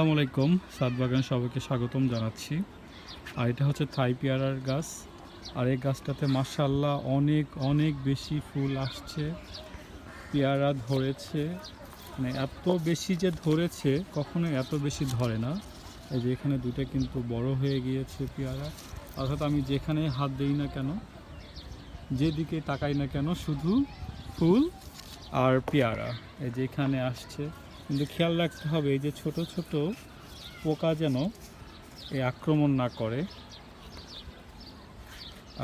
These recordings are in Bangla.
আসসালামু আলাইকুম। সাত বাগান সবাইকে স্বাগতম জানাচ্ছি। আর এটা হচ্ছে থাই পেয়ারার গাছ। আর এই গাছটাতে মার্শাল্লাহ অনেক অনেক বেশি ফুল আসছে। পেয়ারা ধরেছে। মানে এত বেশি যে ধরেছে, কখনো এত বেশি ধরে না। এই যে এখানে দুটো কিন্তু বড় হয়ে গিয়েছে পেয়ারা। অর্থাৎ আমি যেখানে হাত দিই না কেন, যেদিকে তাকাই না কেন, শুধু ফুল আর পেয়ারা। এই যে এখানে আসছে। কিন্তু খেয়াল রাখতে হবে যে ছোট ছোট পোকা যেন এই আক্রমণ না করে।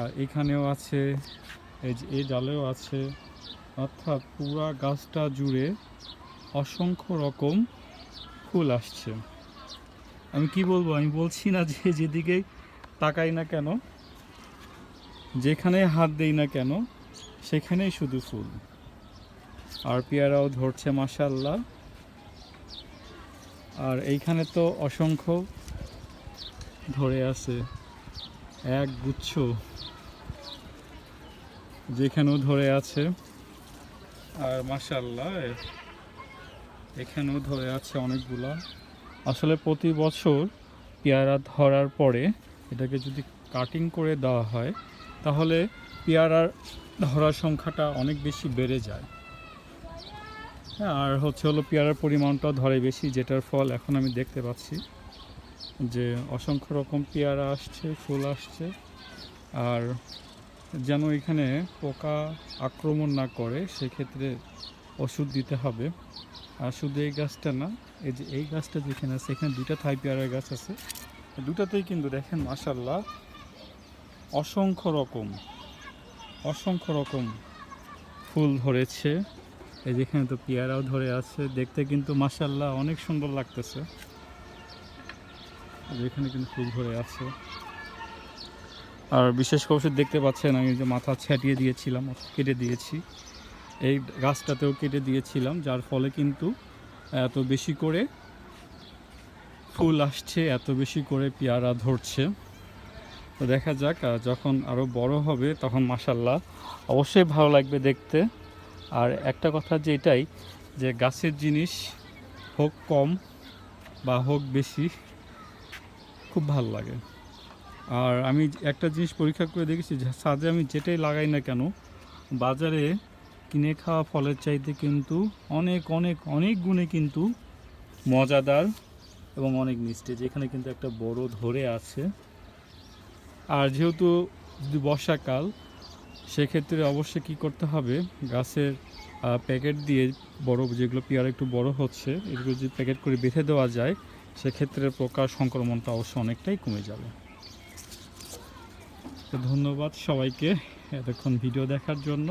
আর এখানেও আছে, এই যে এই ডালেও আছে, অর্থাৎ পুরা গাছটা জুড়ে অসংখ্য রকম ফুল আসছে। আমি কি বলব, আমি বলছি না যে যেদিকেই তাকাই না কেন, যেখানে হাত দেই না কেন, সেখানেই শুধু ফুল। আর পেয়ারাও ধরছে মাসাল্লাহ আর এইখানে তো অসংখ্য ধরে আছে, এক গুচ্ছ যেখানেও ধরে আছে। আর মাসাল্লাহ এখানেও ধরে আছে অনেকগুলা। আসলে প্রতি বছর পেয়ারা ধরার পরে এটাকে যদি কাটিং করে দেওয়া হয়, তাহলে পেয়ারার ধরার সংখ্যাটা অনেক বেশি বেড়ে যায়। হ্যাঁ আর হচ্ছে হলো পেয়ারার পরিমাণটাও ধরে বেশি, যেটার ফল এখন আমি দেখতে পাচ্ছি যে অসংখ্য রকম পেয়ারা আসছে, ফুল আসছে, আর যেন এখানে পোকা আক্রমণ না করে সেক্ষেত্রে ওষুধ দিতে হবে। আর শুধু এই গাছটা না, এই যে এই গাছটা যেখানে আছে, এখানে দুইটা থাই পেয়ারার গাছ আছে দুটাতেই কিন্তু দেখেন মাসাল্লাহ অসংখ্য রকম অসংখ্য রকম ফুল ধরেছে। এই যেখানে তো পেয়ারাও ধরে আছে, দেখতে কিন্তু মাসাল্লাহ অনেক সুন্দর লাগতেছে। এখানে কিন্তু ফুল ধরে আছে। আর বিশেষ করে দেখতে পাচ্ছেন, আমি যে মাথা ছাটিয়ে দিয়েছিলাম কেটে দিয়েছি। এই গাছটাতেও কেটে দিয়েছিলাম, যার ফলে কিন্তু এত বেশি করে ফুল আসছে, এত বেশি করে পেয়ারা ধরছে। তো দেখা যাক যখন আরও বড় হবে তখন মাসাল্লাহ অবশ্যই ভালো লাগবে দেখতে। আর একটা কথা যে এটাই, যে গাছের জিনিস হোক কম বা হোক বেশি, খুব ভালো লাগে। আর আমি একটা জিনিস পরীক্ষা করে দেখেছি সাজে আমি যেটাই লাগাই না কেন, বাজারে কিনে খাওয়া ফলের চাইতে কিন্তু অনেক অনেক অনেক গুণে কিন্তু মজাদার এবং অনেক মিষ্টি, যেখানে কিন্তু একটা বড় ধরে আছে। আর যেহেতু যদি বর্ষাকাল সেক্ষেত্রে অবশ্যই কি করতে হবে? গাছের প্যাকেট দিয়ে বড় যেগুলো পেয়ারা একটু বড় হচ্ছে, এগুলো যদি প্যাকেট করে বেঁধে দেওয়া যায়, সেক্ষেত্রে প্রকার সংক্রমণটা অবশ্যই অনেকটাই কমে যাবে। ধন্যবাদ সবাইকে এতক্ষণ ভিডিও দেখার জন্য।